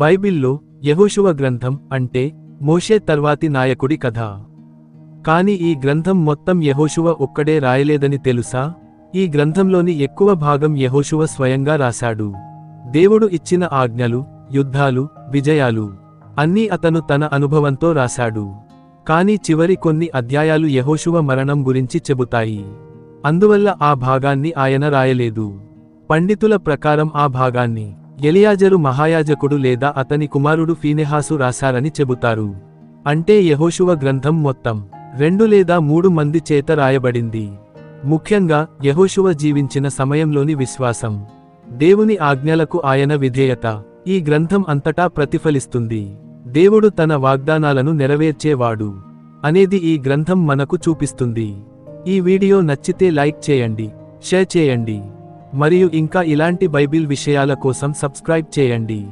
బైబిల్లో యహోశువ గ్రంథం అంటే మోషే తర్వాతి నాయకుడి కథ. కాని ఈ గ్రంథం మొత్తం యహోశువ ఒక్కడే రాయలేదని తెలుసా? ఈ గ్రంథంలోని ఎక్కువ భాగం యహోశువ స్వయంగా రాశాడు. దేవుడు ఇచ్చిన ఆజ్ఞలు యుద్ధాలు విజయాలు అన్నీ అతను తన అనుభవంతో రాశాడు. కాని చివరి కొన్ని అధ్యాయాలు యహోశువ మరణం గురించి చెబుతాయి. అందువల్ల ఆ భాగాన్ని ఆయన రాయలేదు. పండితుల ప్రకారం ఆ భాగాన్ని ఎలియాజరు మహాయాజకుడు లేదా అతని కుమారుడు ఫీనెహాసు రాశారని చెబుతారు. అంటే యహోశువ గ్రంథం మొత్తం రెండు లేదా మూడు మంది చేత రాయబడింది. ముఖ్యంగా యహోశువ జీవించిన సమయంలోని విశ్వాసం. దేవుని ఆజ్ఞలకు ఆయన విధేయత. ఈ గ్రంథం అంతటా ప్రతిఫలిస్తుంది. దేవుడు తన వాగ్దానాలను నెరవేర్చేవాడు అనేది ఈ గ్రంథం మనకు చూపిస్తుంది. ఈ వీడియో నచ్చితే లైక్ చేయండి షేర్ చేయండి. మరియు ఇంకా ఇలాంటి బైబిల్ విషయాల కోసం సబ్స్క్రైబ్ చేయండి.